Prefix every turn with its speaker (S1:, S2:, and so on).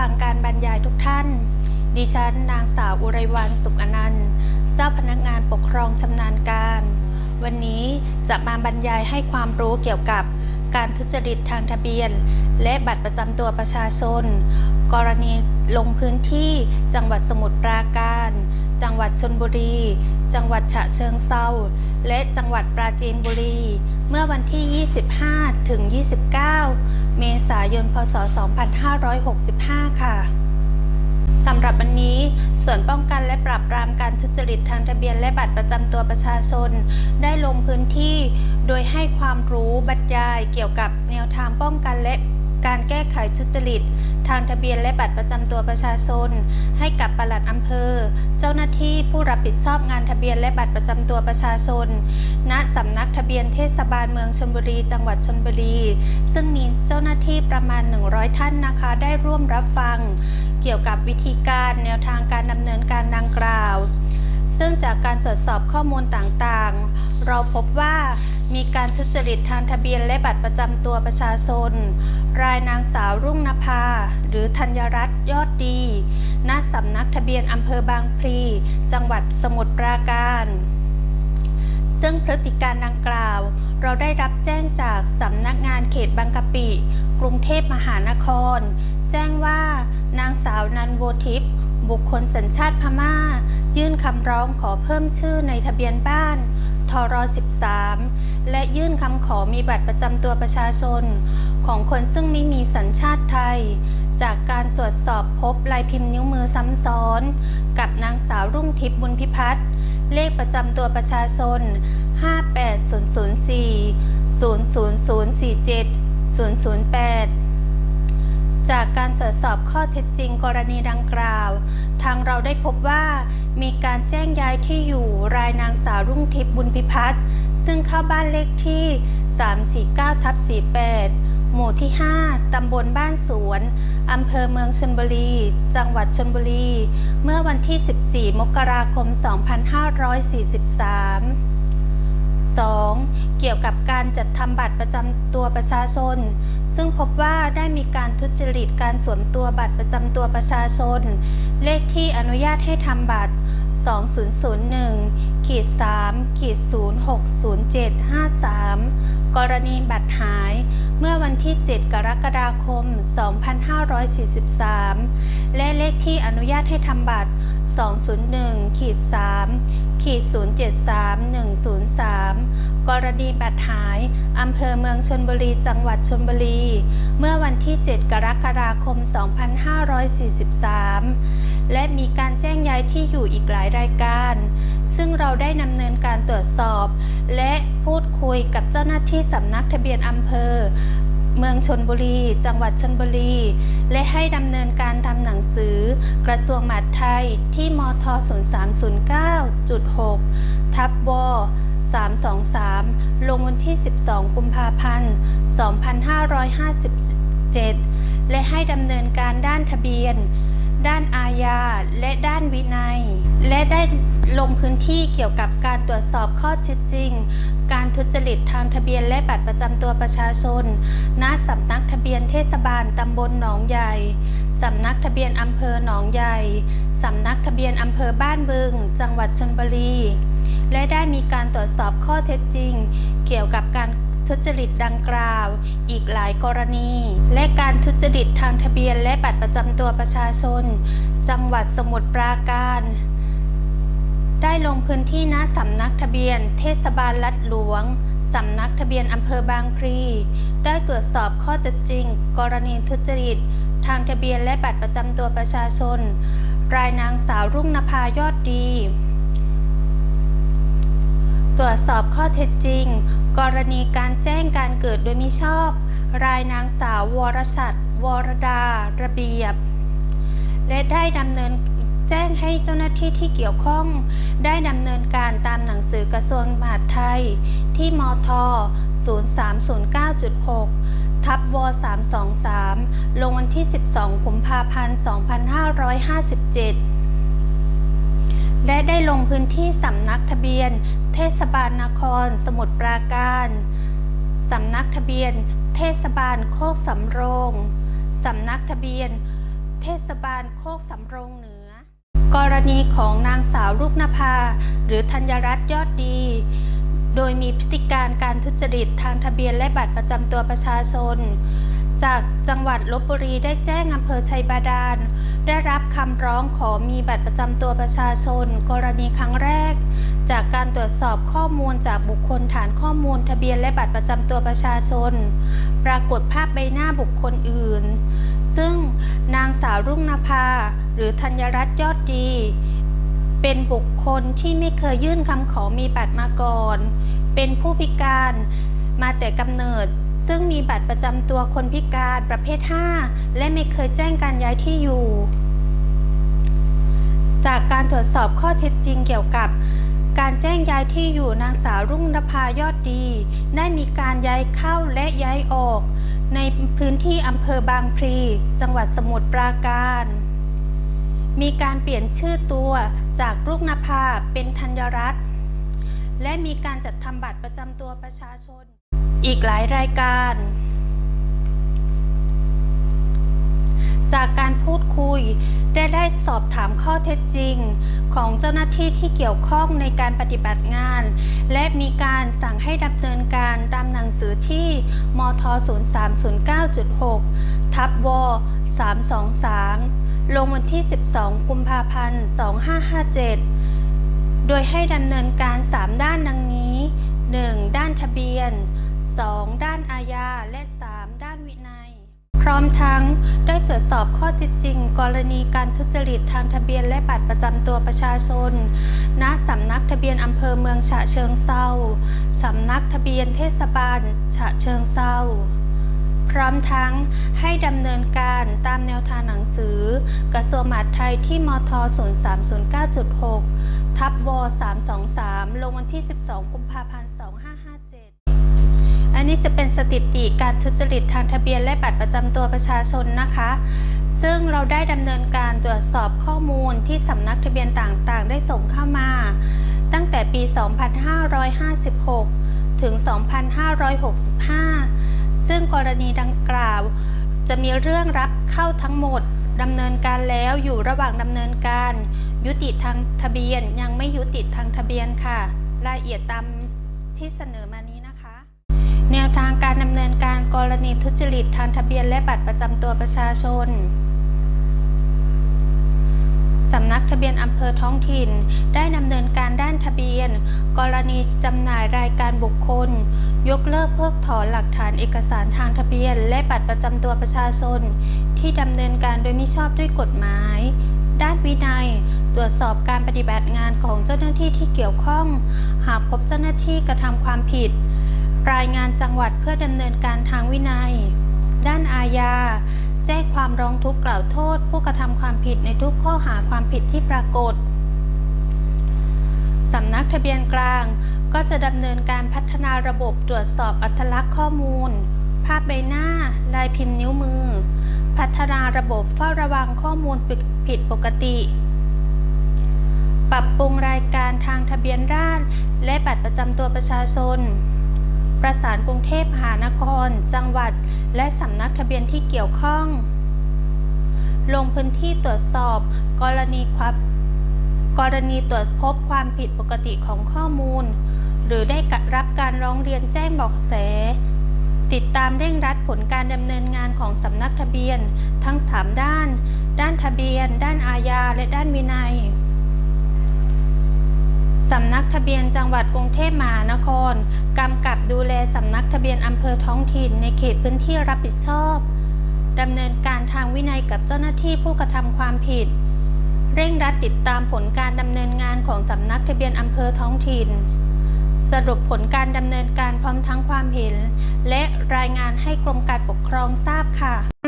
S1: ฟังการบรรยายทุกท่าน ดิฉัน นางสาวอุไรวันสุขอนันต์ เจ้าพนักงานปกครองชำนาญการ วันนี้จะมาบรรยายให้ความรู้เกี่ยวกับการทุจริตทางทะเบียน และบัตรประจำตัวประชาชน กรณีลงพื้นที่จังหวัดสมุทรปราการ จังหวัดชนบุรี จังหวัดฉะเชิงเซา และจังหวัดปราจีนบุรี เมื่อวันที่ 25 ถึง 29 เมษายน พศ 2565 ค่ะสำหรับวันนี้ส่วนป้องกันและปราบปรามการทุจริตทางทะเบียนและบัตรประจำตัวประชาชน ได้ลงพื้นที่ โดยให้ความรู้บรรยายเกี่ยวกับแนวทางป้องกันและ การแก้ไขทุจริต ทางทะเบียนและบัตรประจำตัวประชาชน ให้กับปลัดอำเภอ เจ้าหน้าที่ผู้รับผิดชอบงานทะเบียนและบัตรประจำตัวประชาชน ณสำนักทะเบียนเทศบาลเมืองชลบุรี จังหวัดชลบุรี ซึ่งมีเจ้าหน้าที่ประมาณ 100 ท่านนะคะ ได้ร่วมรับฟัง เกี่ยวกับวิธีการแนวทางการดำเนินการดังกล่าว ซึ่งจากการตรวจสอบข้อมูลต่างๆ เราพบว่ามีการทุจริตทางทะเบียนและบัตรประจำตัวประชาชน รายนางสาวรุ่งนภา หรือธัญรัตน์ยอดดี ณ สำนักทะเบียนอำเภอบางพลี จังหวัดสมุทรปราการ ซึ่งพฤติการดังกล่าว เราได้รับแจ้งจากสำนักงานเขตบางกะปิ กรุงเทพมหานคร แจ้งว่านางสาวนันโวทิพย์บุคคลสัญชาติพม่า ยื่นคำร้องขอเพิ่มชื่อในทะเบียนบ้าน ทร13 และยื่นคำขอมีบัตรประจำตัวประชาชน ของคนซึ่งไม่มีสัญชาติไทย จากการตรวจสอบพบลายพิมพ์นิ้วมือซ้ำซ้อน กับนางสาวรุ่งทิพย์บุญพิพัฒน์เลขประจำตัวประชาชน 58004 00047 008 จากการตรวจสอบข้อเท็จจริงกรณีดังกล่าว ทางเราได้พบว่า มีการแจ้งย้ายที่อยู่รายนางสาวรุ่งทิพย์บุญพิพัฒน์ซึ่งเข้าบ้านเลขที่ 349ทับ48 หมู่ที่ 5 ตำบลบ้านสวน อำเภอเมืองชนบุรี จังหวัดชนบุรี เมื่อวันที่ 14 มกราคม 2543 2. เกี่ยวกับการจัดทำบัตรประจำตัวประชาชน ซึ่งพบว่าได้มีการทุจริตการสวมตัวบัตรประจำตัวประชาชน เลขที่อนุญาตให้ทำบัตร 2001 ขีด3ขีด060753กรณีบัตรหาย เมื่อวันที่ 7 กรกฎาคม 2543 และเลขที่อนุญาตให้ทำบัตร 201ขีด3ขีด073103 กรณีบัตรหาย อำเภอเมืองชนบุรี จังหวัดชนบุรี เมื่อวันที่ 7 กรกฎาคม 2543 และมีการแจ้งย้ายที่อยู่อีกหลายรายการ ซึ่งเราได้ดำเนินการตรวจสอบ และพูดคุยกับเจ้าหน้าที่สำนักทะเบียนอำเภอ เมืองชนบุรี จังหวัดชนบุรี และให้ดำเนินการทำหนังสือ กระทรวงมหาดไทยที่มท 0309.6 ทับว323 ลงวันที่ 12 กุมภาพันธ์ 2557 และให้ดำเนินการด้านทะเบียน ด้านอาญาและด้านวินัย และได้ลงพื้นที่เกี่ยวกับการตรวจสอบข้อเท็จจริง การทุจริตทางทะเบียนและบัตรประจำตัวประชาชน ณ สำนักทะเบียนเทศบาลตำบลหนองใหญ่ สำนักทะเบียนอำเภอหนองใหญ่ สำนักทะเบียนอำเภอบ้านบึง จังหวัดชลบุรี และได้มีการตรวจสอบข้อเท็จจริง เกี่ยวกับการ ทุจริตดังกล่าว อีกหลายกรณี และการทุจริตทางทะเบียนและบัตรประจำตัวประชาชน จังหวัดสมุทรปราการได้ลงพื้นที่ณสำนักทะเบียน เทศบาลลัดหลวง สำนักทะเบียนอำเภอบางพลีได้ตรวจสอบข้อเท็จจริง กรณีทุจริต ทางทะเบียนและบัตรประจำตัวประชาชน รายนางสาวรุ่งนภายอดดี ตรวจสอบข้อเท็จจริง กรณีการแจ้งการเกิดโดยมิชอบ รายนางสาววรชัดวรดา ระเบียบ และได้ดำเนินแจ้งให้เจ้าหน้าที่ที่เกี่ยวข้อง ได้ดำเนินการตามหนังสือกระทรวงมหาดไทย ที่มท 0309.6 ทับว323 ลงวันที่ 12 กุมภาพันธ์ 2557 ได้ลงพื้นที่สำนักทะเบียน เทศบาลนคร สมุทรปราการสำนักทะเบียน เทศบาลโคกสำโรงสำนักทะเบียน เทศบาลโคกสำโรงเหนือ กรณีของนางสาวรูปนภา หรือธัญรัตน์ยอดดี โดยมีพฤติการการทุจริตทางทะเบียนและบัตรประจำตัวประชาชน จากจังหวัดลบบุรีได้แจ้งอำเภอชัยบาดาล ได้รับคำร้องขอมีบัตรประจำตัวประชาชน กรณีครั้งแรก จากการตรวจสอบข้อมูลจากบุคคลฐานข้อมูลทะเบียนและบัตรประจำตัวประชาชน ปรากฏภาพใบหน้าบุคคลอื่น ซึ่งนางสาวรุ่งนภา หรือธัญรัตน์ยอดดี เป็นบุคคลที่ไม่เคยยื่นคำขอมีบัตรมาก่อน เป็นผู้พิการมาแต่กำเนิดซึ่งมีบัตรประจำตัวคนพิการประเภท 5 และไม่เคยแจ้งการย้ายที่อยู่ จากการตรวจสอบข้อเท็จจริงเกี่ยวกับ การแจ้งย้ายที่อยู่นางสาวรุ่งนภายอดดี ได้มีการย้ายเข้าและย้ายออก ในพื้นที่อำเภอบางพลี จังหวัดสมุทรปราการ มีการเปลี่ยนชื่อตัวจากรุ่งนภาเป็นธัญรัตน์และมีการจัดทำบัตรประจำตัวประชาชน อีกหลายรายการ จากการพูดคุย ได้ได้สอบถามข้อเท็จจริง ของเจ้าหน้าที่ที่เกี่ยวข้องในการปฏิบัติงาน และมีการสั่งให้ดำเนินการตามหนังสือที่มท 0309.6 ทับว323 ลงวันที่ 12 กุมภาพันธ์ 2557 โดยให้ดำเนินการ 3 ด้านดังนี้ 1. ด้านทะเบียน 2. ด้านอาญาและ 3. ด้านวินัยพร้อมทั้งได้ตรวจสอบข้อเท็จจริง กรณีการทุจริตทางทะเบียนและบัตรประจำตัวประชาชน ณ สำนักทะเบียนอำเภอเมืองฉะเชิงเซาสำนักทะเบียนเทศบาลฉะเชิงเซาพร้อมทั้งให้ดำเนินการตามแนวทางหนังสือ กระทรวงมหาดไทยที่มท 0309.6 ทับว323 ลงวันที่ 12 กุมภาพันธ์ 25ันนี้จะเป็นสถิติการทุจริตทางทะเบียนและบัตรประจำตัวประชาชนนะคะ ซึ่งเราได้ดำเนินการตรวจสอบข้อมูลที่สำนักทะเบียนต่างๆ ได้ส่งเข้ามา ตั้งแต่ปี 2556 ถึง 2565 ซึ่งกรณีดังกล่าว จะมีเรื่องรับเข้าทั้งหมดดำเนินการแล้วอยู่ระหว่างดำเนินการ ยุติทางทะเบียนยังไม่ยุติทางทะเบียนค่ะ รายละเอียดตามที่เสนอมานี้นะคะ วทางการดำเนินการกรณีทุจริตทางทะเบียนและบัตรประจำตัวประชาชนสำนักทะเบียนอำเภอท้องถิ่น ได้ดำเนินการด้านทะเบียน กรณีจำหน่ายรายการบุคคล ยกเลิกเพิกถอนหลักฐานเอกสารทางทะเบียน และบัตรประจำตัวประชาชน ที่ดำเนินการโดยมิชอบด้วยกฎหมาย ด้านวินัย ตรวจสอบการปฏิบัติงานของเจ้าหน้าที่ที่เกี่ยวข้อง หากพบเจ้าหน้าที่กระทำความผิด รายงานจังหวัดเพื่อดำเนินการทางวินัย ด้านอาญา แจ้งความร้องทุกข์กล่าวโทษ ผู้กระทำความผิดในทุกข้อหาความผิดที่ปรากฏสำนักทะเบียนกลางก็จะดำเนินการพัฒนาระบบตรวจสอบอัตลักษณ์ข้อมูล ภาพใบหน้า ลายพิมพ์นิ้วมือ พัฒนาระบบเฝ้าระวังข้อมูลผิดปกติ ปรับปรุงรายการทางทะเบียนราษฎรและบัตรประจำตัวประชาชน ประสานกรุงเทพมหานคร จังหวัด และสำนักทะเบียนที่เกี่ยวข้อง ลงพื้นที่ตรวจสอบ กรณีความกรณีตรวจพบความผิดปกติของข้อมูล หรือได้รับการร้องเรียนแจ้งบอกแส ติดตามเร่งรัดผลการดำเนินงานของสำนักทะเบียน ทั้ง 3 ด้าน ด้านทะเบียน ด้านอาญาและด้านวินัย สำนักทะเบียนจังหวัดกรุงเทพมหานครกำกับดูแลสำนักทะเบียนอำเภอท้องถิ่นในเขตพื้นที่รับผิดชอบดำเนินการทางวินัยกับเจ้าหน้าที่ผู้กระทำความผิด เร่งรัดติดตามผลการดำเนินงานของสำนักทะเบียนอำเภอท้องถิ่น สรุปผลการดำเนินการพร้อมทั้งความเห็น และรายงานให้กรมการปกครองทราบค่ะ